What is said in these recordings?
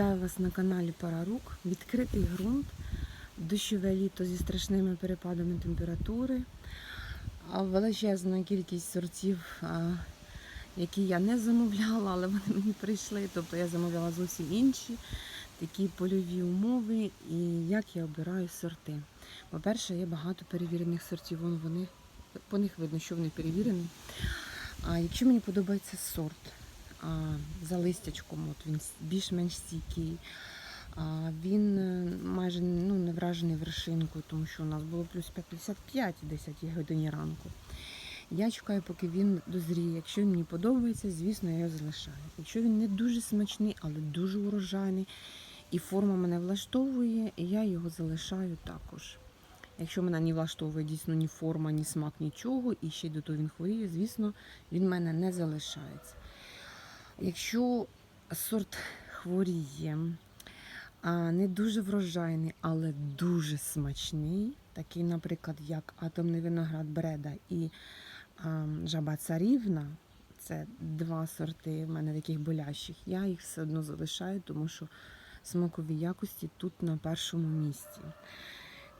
Вітаю вас на каналі Парарук. Відкритий ґрунт, дощове літо зі страшними перепадами температури, величезна кількість сортів, які я не замовляла, але вони мені прийшли. Тобто я замовляла зовсім інші такі польові умови і як я обираю сорти. По-перше, є багато перевірених сортів. Вон вони, по них видно, що вони перевірені. А якщо мені подобається сорт, за листячком, от він більш-менш стійкий. Він е, майже ну, не вражений вершинкою, тому що у нас було плюс 55 о 10 годині ранку. Я чекаю, поки він дозріє. Якщо мені подобається, звісно, я його залишаю. Якщо він не дуже смачний, але дуже урожайний, і форма мене влаштовує, я його залишаю також. Якщо мене не влаштовує дійсно ні форма, ні смак, нічого, і ще й до того він хворіє, звісно, він мене не залишається. Якщо сорт хворіє, не дуже врожайний, але дуже смачний, такий, наприклад, як атомний виноград Бреда і жаба царівна, це два сорти в мене таких болящих, я їх все одно залишаю, тому що смакові якості тут на першому місці.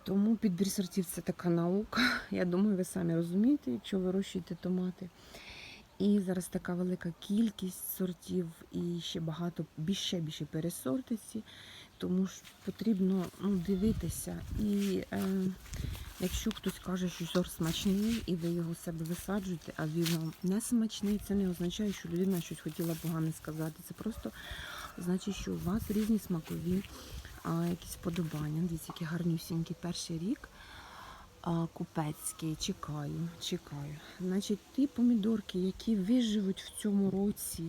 Тому підбір сортів це така наука. Я думаю, ви самі розумієте, якщо вирощуєте томати. І зараз така велика кількість сортів і ще багато більше більше пересортиці, тому ж потрібно ну, дивитися. І е, якщо хтось каже, що сорт смачний, і ви його себе висаджуєте, а він вам не смачний, це не означає, що людина щось хотіла погане сказати. Це просто значить, що у вас різні смакові а, якісь вподобання. Дивіться, які гарнюсінькі перший рік. Купецький, чекаю, чекаю. Значить, ті помідорки, які виживуть в цьому році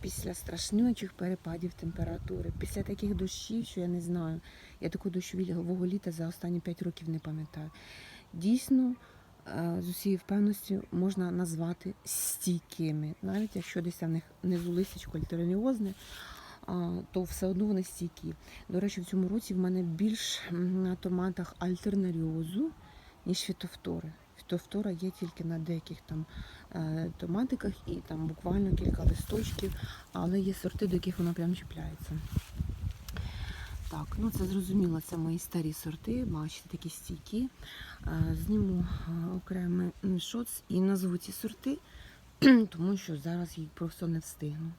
після страшнючих перепадів температури, після таких дощів, що я не знаю, я такого дощового літа за останні 5 років не пам'ятаю. Дійсно, е, з усією впевненістю можна назвати стійкими, навіть якщо десь в них внизу листячко альтереніозне, а, то все одно вони стійкі. До речі, в цьому році в мене більш на томатах альтернаріозу, ніж фітофтори. Фітофтора є тільки на деяких там е, томатиках і там буквально кілька листочків, але є сорти, до яких вона прям чіпляється. Так, ну це зрозуміло, це мої старі сорти, бачите, такі стійкі. Е, Зніму е, окремий шоц і назву ці сорти, тому що зараз їх просто не встигну.